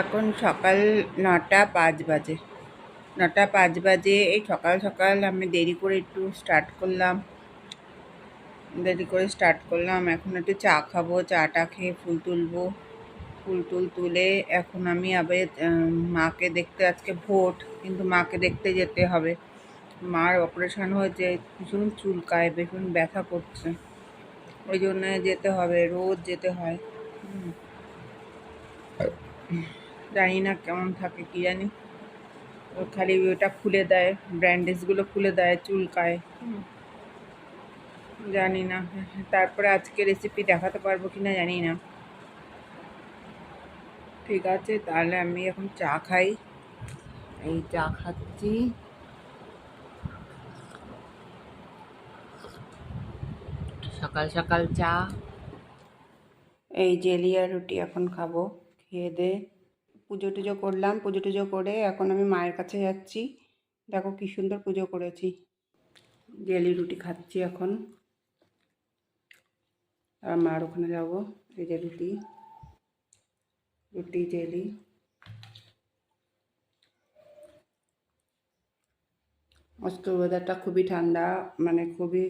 এখন সকাল নটা পাঁচ বাজে। নটা পাঁচ বাজে, এই সকাল সকাল আমি দেরি করে একটু স্টার্ট করলাম। দেরি করে স্টার্ট করলাম, এখন একটু চা খাব, চাটা খেয়ে ফুল তুলবো। ফুল টুল তুলে এখন আমি আবার মাকে দেখতে, আজকে ভোট, কিন্তু মাকে দেখতে যেতে হবে। মার অপারেশন হয়েছে, ভীষণ চুলকায়, ভীষণ ব্যথা করছে। ওই জন্য যেতে হবে, রোজ যেতে হয়। জানি না কেমন থাকে কি জানি। খালি ওটা খুলে দেয় ব্যান্ডেজগুলো খুলে দেয় চুলকায়। জানি না তারপরে আজকে রেসিপি দেখাতে পারব কি না জানি না। ঠিক আছে তাহলে আমি এখন চা খাই। এই চা খাচ্ছি। সকাল সকাল চা। এই জেলিয়া রুটি এখন খাব খেয়ে দে। পুজো টুজো করলাম, পুজো টুজো করে এখন আমি মায়ের কাছে যাচ্ছি। দেখো কি সুন্দর পুজো করেছি। ডেলি রুটি খাচ্ছি এখন। আর মার ওখানে যাব, এই যে রুটি। রুটি, জেলি। আজকে ওয়েদারটা খুবই ঠান্ডা মানে খুবই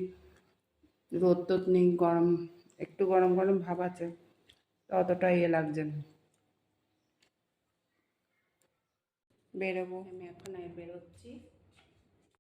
রোদ টোদ নেই, গরম, একটু গরম গরম ভাব আছে অতটা ইয়ে লাগছে না। বেরোবো আমি এখন বেরোচ্ছি